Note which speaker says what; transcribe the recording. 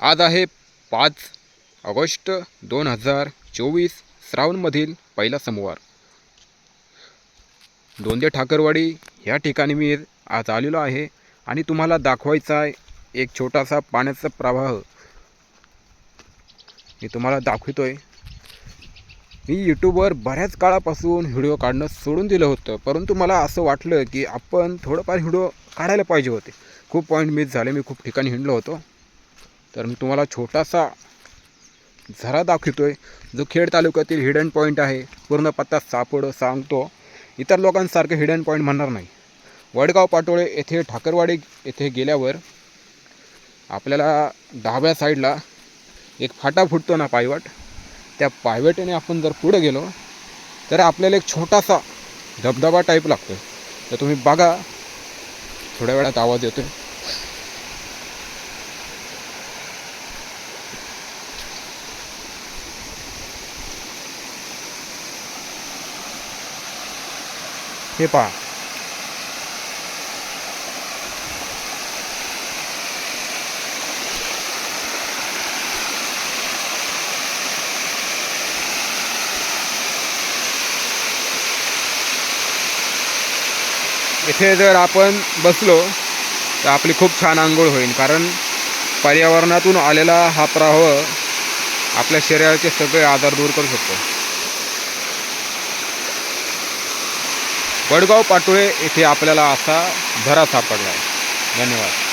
Speaker 1: आज आहे पाच ऑगस्ट दोन हजार चोवीस श्रावणमधील पहिला सोमवार. दोंदे ठाकरवाडी ह्या ठिकाणी मी आज आलेलो आहे आणि तुम्हाला दाखवायचा आहे एक छोटासा पाण्याचा प्रवाह. मी तुम्हाला दाखवतोय. मी यूट्यूबवर बऱ्याच काळापासून व्हिडिओ काढणं सोडून दिलं होतं परंतु मला असं वाटलं की आपण थोडंफार व्हिडिओ काढायला पाहिजे होते. खूप पॉईंट मिस झाले. मी खूप ठिकाणी हिंडलो होतो. तर मी तुम्हाला छोटासा झरा दाखवतोय. जो खेड तालुक्यातील हिडन पॉईंट आहे. पूर्ण पत्ता सापड सांगतो. इतर लोकांसारखं हिडन पॉईंट म्हणणार नाही. वडगाव पाटोळे येथे ठाकरवाडी येथे गेल्यावर आपल्याला डाव्या साईडला एक फाटा फुटतो ना पायवाट? त्या पायवाटेने आपण जर पुढे गेलो तर आपल्याला एक छोटासा धबधबा टाईप लागतो तर तुम्ही बघा. थोड्या वेळात आवाज येतो आहे हे पहा. इथे जर आपण बसलो तर आपली खूप छान आंघोळ होईल कारण पर्यावरणातून आलेला हा प्रवाह आपल्या शरीराचे सगळे आजार दूर करू शकतो. वडगाव पाटोळे येथे आपल्याला असा झरा सापडला आहे. धन्यवाद.